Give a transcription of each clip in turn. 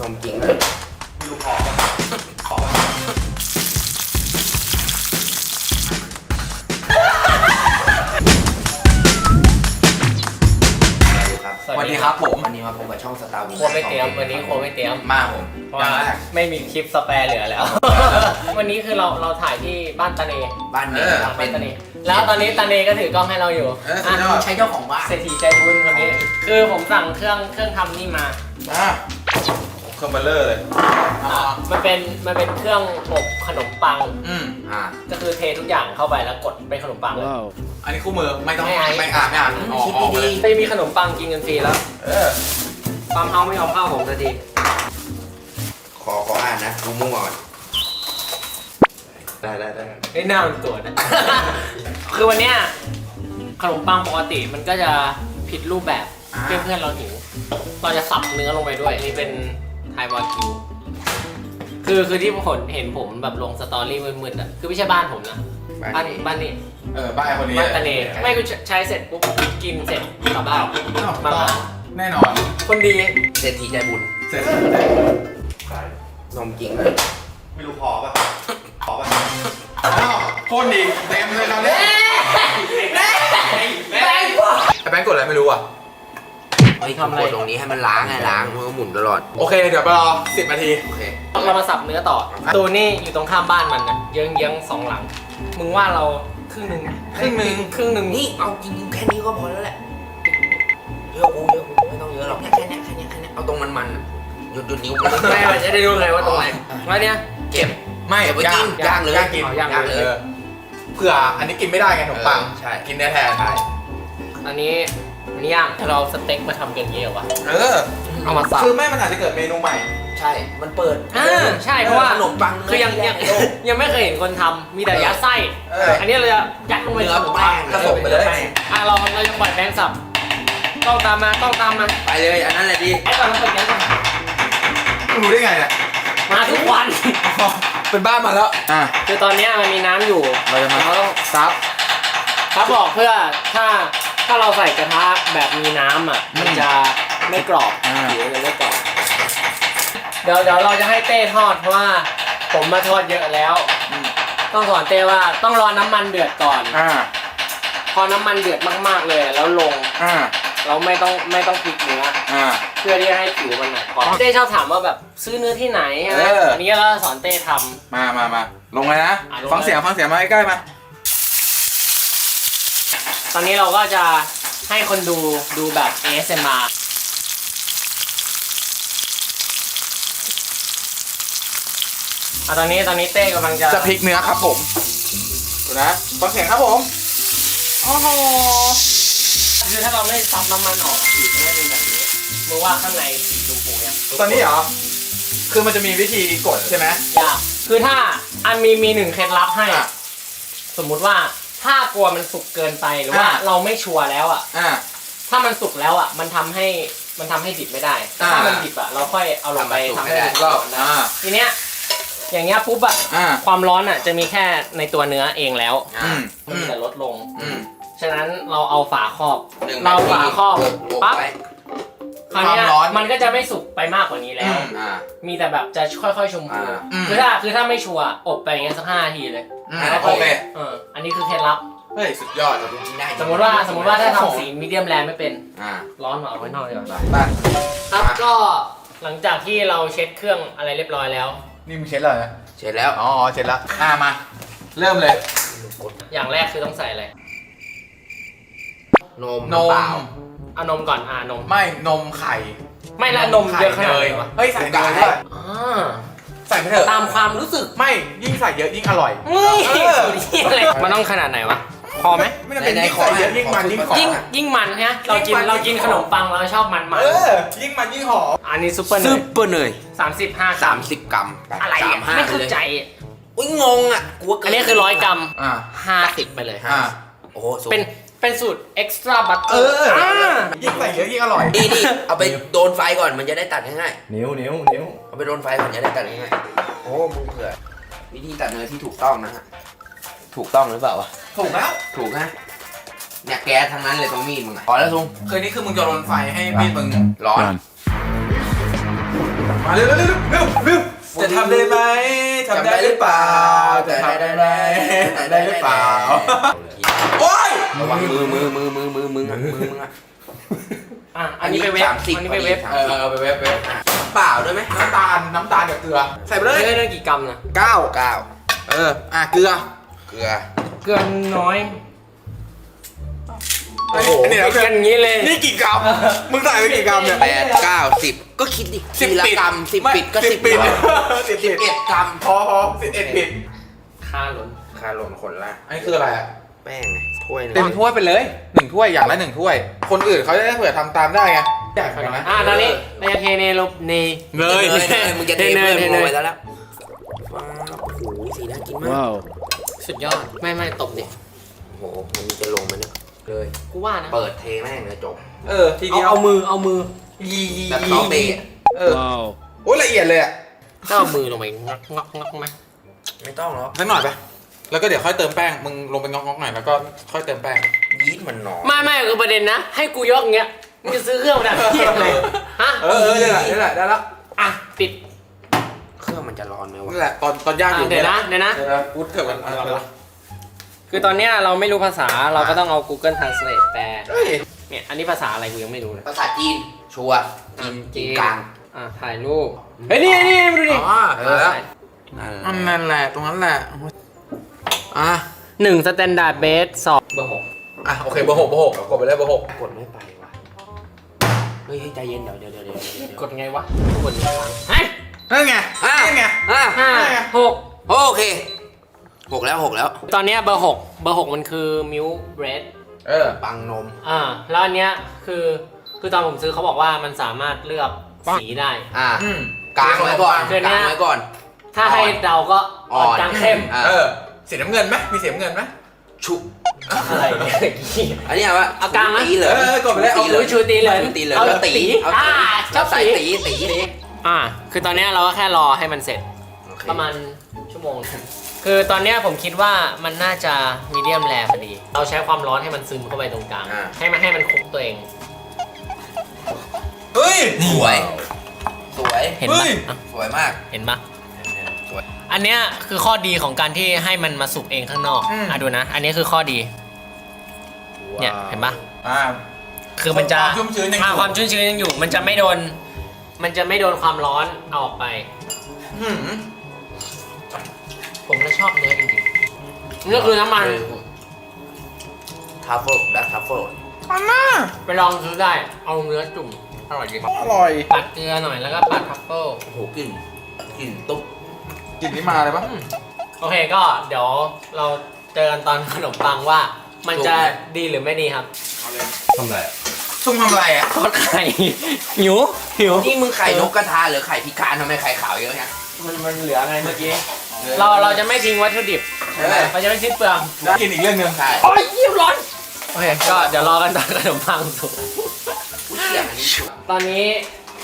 นมจริงเลยดูพอปะพอปะครับสวัสดีครับผมวันนี้มาพบกับช่องสตาร์วิโคไม่เตรียมวันนี้โคไม่เตรียมมาผมเพราะอย่าว่างแรกไม่มีคลิปสแปร์เหลือแล้ว วันนี้คือเราเราถ่ายที่บ้านตาเนบ้านเนเออครับบ้าเป็นนตาเนแล้วตอนนี้ตาเนก็ถือกล้องให้เราอยู่เออสุดยอดอะใช้เจ้าของบ้านเศรษฐีใจบุญคนนี้ คือผมสั่งเครื่องเครื่องทำนี่มาอะ เครื่องเบลเลอร์เลย อะมันเป็นมันเป็นเครื่องอบขนมปัง อืมอ่า ก็คือเททุกอย่างเข้าไปแล้วกดเป็นขนมปังเลย อันนี้คู่มือไม่ต้องไม่อ่าน ไม่อ่านไม่อ่านออกคิดออกไปดีเลยไม่มีขนมปังกินกันฟรีแล้ว เออ ปั๊มเฮาไม่ยอมเข้าผมสักทีๆขอขออ่านนะดูมั่วก่อนได้ได้ได้ไอ้ยหน้ามันโกรธนะ คือวันเนี้ยขนมปังปกติมันก็จะผิดรูปแบบ อ่า เพื่อนเพื่อนๆเราหิวเราจะสับเนื้อลงไปด้วยนี่เป็น ไทยวากิวคือคือที่ผมเห็นผมแบบลงสตอรี่มืดๆอะคือไม่ใช่บ้านผมนะบ้านบ้านนี่เออบ้านไอ้คนนี้บ้านตะเนยไม่กูใช้เสร็จปุ๊บกินเสร็จกลับบ้านอ้าวมาต่อมาแน่นอน คนดีเศรษฐีใจบุญเสร็จนมจริงเลยไม่รู้พอปะพอปะอ้าวพ่นอีกเต็มเลยครับเนี่ยแม่แม่ไอ้แบงค์กดอะไรไม่รู้อะ เฮ้ยทำอะไร กดตรงนี้ให้มันล้างไงล้างมันก็หมุนตลอด โอเค เดี๋ยวไปรอสิบนาที โอเค เรามาสับเนื้อต่อตัวนี่อยู่ตรงข้ามบ้านมันนะเยื้องเยื้องๆสองหลัง มึงว่าเราครึ่งหนึ่งครึ่งหนึ่งครึ่งหนึ่งนี่ เอาจริงๆแค่นี้ก็พอแล้วแหละ เยอะกูเยอะกูไม่ต้องเยอะหรอกเนี่ยแค่เนี้ยแค่เนี้ยแค่เนี้ยเอาตรงมันมันๆอะหยุดหยุดนิ้วมันแม่มันจะได้รู้เลยว่าตรงไหนมาเนี่ย เก็บ ไม่เก็บไว้กินย่างเลยย่างกินเอาย่างย่างเลเลยเผื่ออันนี้กินไม่ได้ไงขนมปังเออใช่ กินได้แทนใช่อันนี้ อันนี้ย่างเราสเต็กมาทำกันเยี่ยวะเออ เอามาสับคือแม่มันอาจจะเกิดเมนูใหม่ ใช่ มันเปิดอ่าใช่เพราะว่าขนมปังคือยังเนื้ยังแรกในโลกยังไม่เคยเห็นคนทำมีแต่ยัดไส้ เอออันนี้เราจะยัดลงไปเนื้อขนมปังแป้งผสมไปเลย อะเราเราจะปล่อยแบงค์สับต้องตามมาต้องตามมาไปเลย อันนั้นแหละดี ไอ้ก่อนเราเปิดแบงค์ก่อนรู้ได้ไงเนี่ยมาทุกวัน เป็นบ้านมาแล้วอะ คือตอนเนี้ยมันมีน้ำอยู่เราจะมา เราต้องซับถ้าบอกเพื่อถ้า ถ้าเราใส่กระทะแบบมีน้ำอะ มันจะไม่กรอบอ่า ผิวมันจะไม่กรอบ เดี๋ยวเดี๋ยวเราจะให้เต้ทอดเพราะว่าผมมาทอดเยอะแล้ว ต้องสอนเต้ว่าต้องรอน้ำมันเดือดก่อน อ่า พอน้ำมันเดือดมากๆเลยแล้วลง อ่า เราไม่ต้องไม่ต้องพลิกเนื้ออ่า เพื่อที่จะให้ผิวมันหนาก่อนเต้ชอบถามว่าแบบซื้อเนื้อที่ไหนใช่ไหมเอออัอันนี้ก็สอนเต้ทำ มามามาลงเลยนะ อะลงเลย ฟังเสียง ฟังเสียงมาใกล้ๆมา ตอนนี้เราก็จะให้คนดูดูแบบ ASMR อะตอนนี้ตอนนี้เต้กำลังจะจะพลิกเนื้อครับผมดูนะฟังเสียงครับผมโอ้โหคือถ้าเราไม่ซับน้ำมันออกผิวจะไม่เป็นแบบนี้มึงว่าข้างในสีชมพูยังตอนนี้เหรอ คือมันจะมีวิธีกดใช่ไหมยากคือถ้าอันมีมีหนึ่งเคล็ดลับให้ อะ สมมุติว่า ถ้ากลัวมันสุกเกินไปหรือว่าอะเราไม่ชัวร์แล้วอะ อ่า ถ้ามันสุกแล้วอะ มันทำให้มันทำให้ดิบไม่ได้ อ่า ถ้ามันดิบอะเราค่อยเอาลงไปทำให้มันก็ร้อนได้อ่า ทีเนี้ยอย่างเงี้ยปุ๊บอะอ่า ความร้อนอะจะมีแค่ในตัวเนื้อเองแล้วอืมมันจะลดลง อืมฉะนั้นเราเอาฝาครอบ หนึ่งเรานาทีฝาครอบเปิดอบปั๊บ ไว้ คราวเนี้ยความร้อนมันก็จะไม่สุกไปมากกว่านี้แล้ว อืม อ่า มีแต่แบบจะค่อยๆชมพูอ่า อืม คือถ้าคือถ้าไม่ชัวร์อบไปอย่างเงี้ยสักห้านาทีเลย อืมแล้วโอค่ยเคเอออันนี้คือเคล็ดลับ เฮ้ยสุดยอดเราดูกินได้สมมติว่าสมมติว่าถ้าทำสีมีเดียมแรไม่เป็น อ่าร้อนหน่อยเอาไว้นอกดีกว่าไปครับก็หลังจากที่เราเช็ดเครื่องอะไรเรียบร้อยแล้ว นี่มึงเช็ดเลยนะเสร็จแล้ว อ๋อเช็ดแล้วอ่ามา เริ่มเลย อย่างแรกคือต้องใส่อะไรนมนม เปล่าเอานมก่อนอ่านม ไม่นมไข่ ไม่ละนมเยอะขนาดไหนวะเฮ้ยใส่เนยด้วยอ่า ใส่ไปเถอะตามความรู้สึกไม่ยิ่งใส่เยอะยิ่งอร่อยเฮ้ยเออสูตรเหี้ยอะไรมันต้องขนาดไหนวะ พอไหม ไม่จำเป็นยิ่งใส่เยอะยิ่งมันยิ่งหอมยิ่งยิ่งมันฮะเรากินยิ่งมันเรากินขนมปังเราชอบมันมันเออยิ่งมันยิ่งหอมอันนี้ซุปเปอร์เนซุยปเปอร์เนยสามสิบห้าสามสิบกรัมอะไรสาอะมห้าไม่เข้าเลยใจอุ้ยงงอะกลัวเกิอันนี้คือร้อยกรัมอ่าห้าสิบไปเลย อ่าโอ้โหสูงเป็น เป็นสูตรเอ็กซ์ตร้าบัตเตเออร์อยิ่งใส่เยอะยิ่งอร่อย นี่นี่เอาไปโดนไฟก่อนมันจะได้ตัดง่ายนิ้วนิ้วนิ้วๆเอาไปโดนไฟก่อนจะได้ตัดง่ายๆโอ้มึงเผื่อวิธีตัดเนยที่ถูกต้องนะฮะถูกต้องหรือเปล่าวะถูกแล้วถูกนะเนี่ยแก๊สทั้งนั้นเลยตรงมีดมึงอะพอแล้วซุงคือนี่คือมึงจะโดนไฟให้มีดมึงร้อน มาเร็วเร็วเร็วเร็วเร็วจะทำได้ไหมทำได้หรือเปล่าจะทำได้ไหมทำได้หรือเปล่าโอ๊ย ระวังมือมือมือมือมือมืออะมือมึงอะอะอันนี้ไปเว็บสามสิบอันนี้ไปเว็บพเออดีอเอาไปเว็บเว็บเปล่าด้วยไหมน้ำตาลน้ำตาลกับเกลือ ใส่ไปเลเฮ้ยยได้กี่กรัมนะเก้าเก้าเอออะเกลือ เกลือ เกลือน้อยโอ้โหนี่ติดกันอย่างนี้เลย นี่กี่กรัม มึงใส่ไปกี่กรัมเนี่ยแปดเก้าสิบก็คิดดิสิบทีละปิดกรัมสิบไม่ปิดก็สิบปิดกรัมสิบสิปิบดเอ็ดกรัมพอพอสิบเอ็ดปิดค่าล้นคาหล่นคนละอันนี้คืออะไรอะ แป้งไงถ้วยหนึงเต็มถ้วยไปเลยหนึ่งถ้วยอย่างละหนึ่งถ้วย คนอื่นเขาจะได้เผื่อทำตามได้ไงอยากกันนะอะตอนนี้เราจะเทเนลบเนเนยเนยเนยมึงจะเทเนเนยยเทมึงเนโรยยแล้วแล้วว้าวโอ้โหสีน่ากินมากสุดยอด ไม่ไม่ตบดิโอ้โห มันจะลงไหมเนี่ยเลย กูว่านะเปิดเทแม่งเลยจบ เออทีเอาเดียวเอามือเอามือยีแบบซอเตะเออโอ้ยละเอียดเลยอะก็เอามือลงไปงักงักงักไหมไม่ต้องหรอกสักหน่อยไป แล้วก็เดี๋ยวค่อยเติมแป้ง มึงลงไปงอกๆหน่อยแล้วก็ค่อยเติมแป้ง ยีสต์มันหนอนไม่ไม่คือประเด็นนะ ให้กูยกอย่างเงี้ยมึงจะซื้อเครื่องมาดันเทียบเลยฮะเออเออนี่แหละนี่แหละได้แล้วอะปิด เครื่องมันจะร้อนไหมวะนี่แหละตอนตอนย่างอยู่อะเดี๋ยวนะเดี๋ยวนะ เดี๋ยวนะพูดเถอะกันอะไรวะคือตอนเนี้ยเราไม่รู้ภาษาเราก็ต้องเอา Google Translate แปลเฮ้ยเนี่ยอันนี้ภาษาอะไรกูยังไม่รู้เลยภาษาจีน ชัวร์จีนจีนกลาง อะถ่ายรูปเฮ้ยนี่นี่มาดูดิอ๋อเอเออออันนั่นแหละตรงนั้นแหละอ่ะหนึ่งสแตนดาร์ดเบสสองเบอร์หกอะโอเคเบอร์หกเบอร์หกกดไปเลยเบอร์หกกดไม่ไปวะเฮ้ยเฮ้ยใจเย็นเดี๋ยวเดี๋ยวเดี๋ยวเดี๋ยวเดี๋ยวกดไงวะกดอีกครั้งเฮ้ยนั่นไงอะนั่นไงอะห้าหกโอเคหกแล้วหกแล้ว ตอนเนี้ยเบอร์หกเบอร์หกมันคือมิลเบรดเออปังนมอ่าแล้วอันเนี้ยคือคือตอนผมซื้อเขาบอกว่ามันสามารถเลือกสีได้ อะอืมกลางไว้ก่อนเดี๋ยวกเนี้ลางยไว้ก่อน ถ้าให้เดาก็อ่อนกลางเข้มอะเออ สีน้ำเงินไหมมีสีน้ำเงินไหมชุบอะไรเนี่ยอันนี้ว่าเอากลางไหมตีเหลืองเออเออกดไปเลยเอาตีเหลืองชูตีเหลืองชูตีเหลืองเอาแล้วตีตีเอาอ่าชอบใส่ตีตีตีอ่าคือตอนเนี้ยเราก็แค่รอให้มันเสร็จโอเคประมาณชั่วโมง คือตอนเนี้ยผมคิดว่ามันน่าจะมีเดียมแรพอดี เราใช้ความร้อนให้มันซึมเข้าไปตรงกลางอ่าให้มันให้มันคุกตัวเอง เฮ้ยสวย สวย เห็นเฮ้ปะยอะสวยมาก เห็นปะสวย อันเนี้ยคือข้อดีของการที่ให้มันมาสุกเองข้างนอกอืม อะดูนะ อันนี้คือข้อดี เนี่ยเห็นปะอ่า คือมันจะความชุ่มชื้นยังอยู่ อ่าความชุ่มชื้นยังอยู่ มันจะไม่โดน มันจะไม่โดนความร้อนเอาออกไป หืมผมก็ชอบเนื้อจริงๆนี่คือน้ำมัน ทัฟเฟิลแบล็คทัฟเฟิลอันน่าไปลองซื้อได้ เอาเนื้อจุ่ม อร่อยดี อร่อย ปัดเกลือหน่อยแล้วก็ปัดทัฟเฟิลโอ้โหกลิ่นกลิ่นตุ๊บ กลิ่นนี้มาเลยปะโอเคก็เดี๋ยวเราเจอกันตอนขนมปังว่า มันจะดีหรือไม่ดีครับทำไรซุ่มทำอะไรอะทอดไข่หิวหิวนี่มึงไข่นกกระทาหรือไข่พิการทำไมไข่ขาวเยอะเนี่ยมันมันเหลือไงเมื่อกี้ เราเราจะไม่ทิ้งวัตถุดิบเออเราจะไม่สิ้นเปลืองได้กินอีกเรื่องหนึงใช่โอ้ยยิ้วร้อนโอเคก็เดี๋ยวรอกันตอนขนมปังสุกอุ๊ยเสียงอันนี้ตอนนี้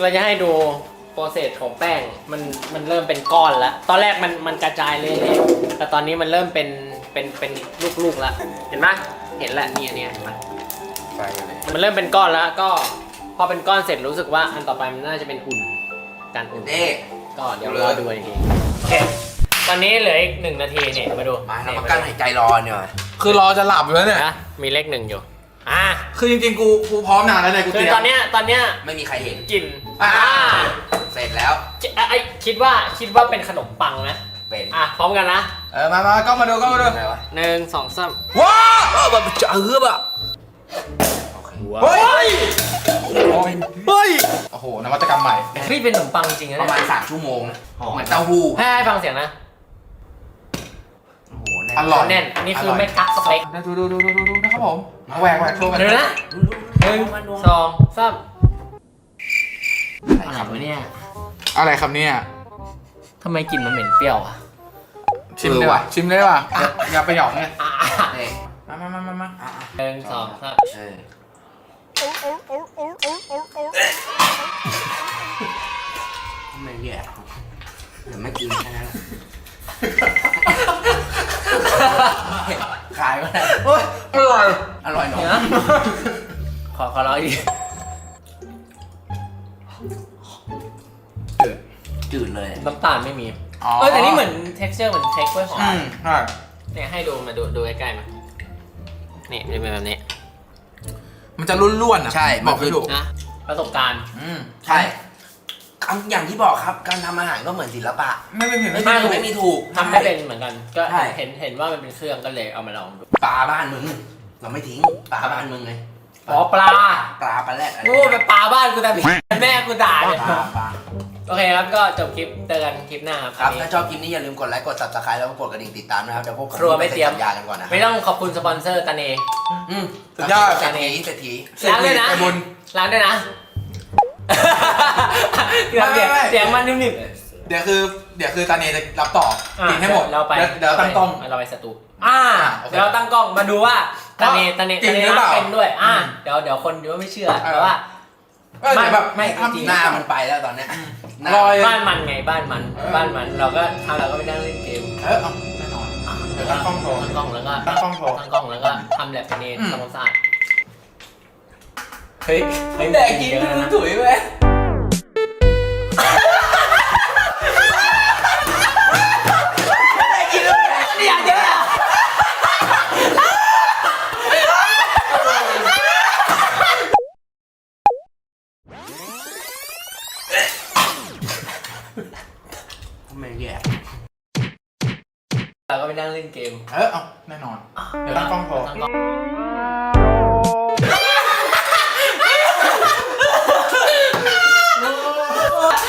เราจะให้ดูโปรเซสของแป้งมันมันเริ่มเป็นก้อนแล้ว ตอนแรกมันมันกระจายเลยเลยแต่ตอนนี้มันเริ่มเป็นเป็นเป็นลูกๆแล้ว เห็นไหมเห็นแล้วเนี่ยเนี่ยเห็นไหมไปเลยมันเริ่มเป็นก้อนแล้วก็พอเป็นก้อนเสร็จรู้สึกว่าอันต่อไปมันน่าจะเป็นอุ่นการอุ่นเด้ก็เดี๋ยวรอดูอีกทีโอเคตอนนี้เหลืออีกหนึ่งนาทีเนี่ยมาดูมาเราเนี่ยมากั้นหายใจรอเนี่ยว่ะคือรอจะหลับอยู่แล้วเนี่ยนะมีเลขหนึ่งอยู่อ่าคือจริงๆกูกูพร้อมนานแล้วเนี่ยกูคืเตอรียมตอนเนี้ยตอนเนี้ยไม่มีใครเห็นกลิ่นอ่าเสร็จ แล้วจะไอยคิดว่าคิดว่าเป็นขนมปังนะ เป็นอะพร้อมกันนะเออมามาก็มาดูก็มาดูอะไรวะหนึ่งสองสามว้าเออแบบจะเอือบอะโอเคเฮ้ยเฮ้ยโอ้โหนวัตกรรมใหม่เฮ้ยเป็นขนมปังจริงนะประเนี่ยมาณสามชั่วโมงนะเหมือนเต้าหู้ให้ให้ฟังเสียงนะโอ้โหแน่อร่อยแน่นอันนี้คือไม่กักสเปคดูดูดูดูดูดูนะครับผมมาแหวกแหวกโชว์กันเดี๋ยวนะหนึ่งสองสามอะไรอะไรครับวะเนี่ย อะไรครับเนี่ย ทำไมกลิ่นมันเหม็นเปรี้ยวอะ ชิมเลยว่ะชิมเลยว่ะอย่าอย่าไปหยอกเนี่ยอะเด้มามามามามาอะหนึ่งสองสามเออไม่แย่เดี๋ยวไม่กินแค่นั้นแหละขายมาได้เฮ้ยอร่อยอร่อยหน่อยเดี๋ยวนะขอขอร้องอีก ทีจืดเลยน้ำตาลไม่มีอ๋อเออแต่นี่เหมือน texture เหมือนเค้กกล้วยหอมอืมใช่เนี่ยให้ดูมาดูดูใกล้ๆมานี่มันเป็นแบบนี้มันจะร่วนๆอะใช่บอกไม่ถูกนะประสบการณ์อืมใช่คำอย่างที่บอกครับการทำอาหารก็เหมือนศิลปะ ไม่เป็นผิดไม่ไม่มีถูกไม่มีถูก ทำไม่เป็นเหมือนกัน ก็ใช่ เห็นเห็นว่ามันเป็นเครื่องก็เลยเอามาลองดูปลาบ้านมึง เราไม่ทิ้งปลาบ้านมึงไงอ๋อปลาปลาปลาแรดอะไรโอ้เป็นปลาบ้านกูแต่แม่กูด่าเนี่ยปลาปลา โอเคครับก็จบคลิปเจอกันคลิปหน้าครับครับอันนี้ถ้าชอบคลิปนี้อย่าลืมกดไลค์ กด subscribe แล้วก็กดกระดิ่งติดตามนะครับ เดี๋ยวพวกผครัวไม่เตรียมปซ็นสัญญากันก่อนนะไม่ต้องขอบคุณสปอนเซอร์ตาเนอืมสุดยอดเศรษฐีเศรษฐีล้างด้วยนะไปบุญล้างด้วยนะเดี๋ยวไม่ไม่เสียงมันนิ่มเดี๋ยวคือเดี๋ยวคือตาเนจะรับต่อๆกินให้หมดเราไปดี๋ยวเดี๋ยวตั้งกล้องเราไปสตูอ่าโอเคเดี๋ยวเราตั้งกล้องมาดูว่าตาเนตาเนจริตางเนหรือเปล้างล่าเป็นด้วยอ่าอืมเดี๋ยวเดี๋ยวคนดูว่าไม่เชื่อเออแต่ว่า เออเดี๋ยวแบบไม่ทำจริงหน้ามันไปแล้วตอนเนี้ยหน้าลอย บ้านมันไงบ้านมัน เออ บ้านมันเราก็ถ้าเราก็ไปนั่งเล่นเกมเออเอาแน่นอน เดี๋ยวตั้งกล้องโทรตั้งกล้องแล้วก็ตั้งกล้องโทรตั้งกล้องแล้วก็ทำแลบตาเนอืม ทำความสะอาดเฮ้ยเฮ้ยแดกกินเยอะดูนะถุยไป กมเออเอาแน่นอน เดี๋ยวตั้งกล้องโทรตั้งกล้อง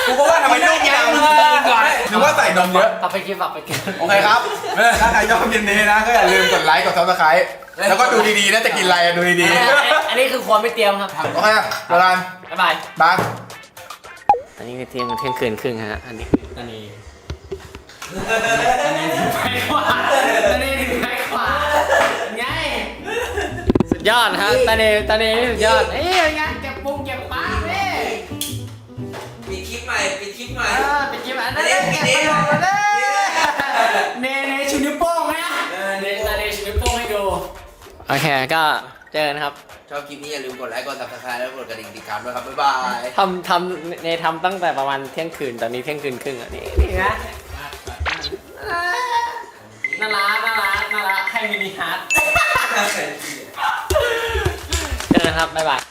กูก็ว่าทำไมต้องกินน้ำก่อนนึกว่าใส่นมเยอะตับไปกินตับไปกิน โอเคครับ ถ้าใครชอบคลิปนี้นะ ก็อย่าลืมกดไลค์ กดซับสไครต์แล้วก็ดูดีๆนะจะกินอะไรอะดูดีอันนี้คือความไม่เตรียมครับๆ โอเคเจอกันบ๊ายบาย บาย อันนี้คือเที่ยงเที่ยงคืนครึ่งฮะ อันนี้อันนี้ อันนี้ถึงไปกว่าอันนี้ถึงไปกว่าไงสุดยอดฮะตาเนตาเนนี่สุดยอดเอ้ยไงเก็บปุงเก็บปลาเว้ยมีคลิปใหม่มีคลิปใหม่ เออไปกินอันนั้นเก็บประโยชน์มาเลยเนเนชูนิ้วโป้งนะเนตาเนชูนิ้วโป้งให้ดูโอเคก็เจอกันครับชอบคลิปนี้อย่าลืมกดไลค์กด subscribe แล้วกดกระดิ่งติดตามด้วยครับบ๊ายบายทำทำเนทำตั้งแต่ประมาณเที่ยงคืนตอนนี้เที่ยงคืนครึ่งอะนี่นี่นะ น่ารักน่ารักน่ารักให้มินิฮาร์ด เจอกันครับ บ๊ายบาย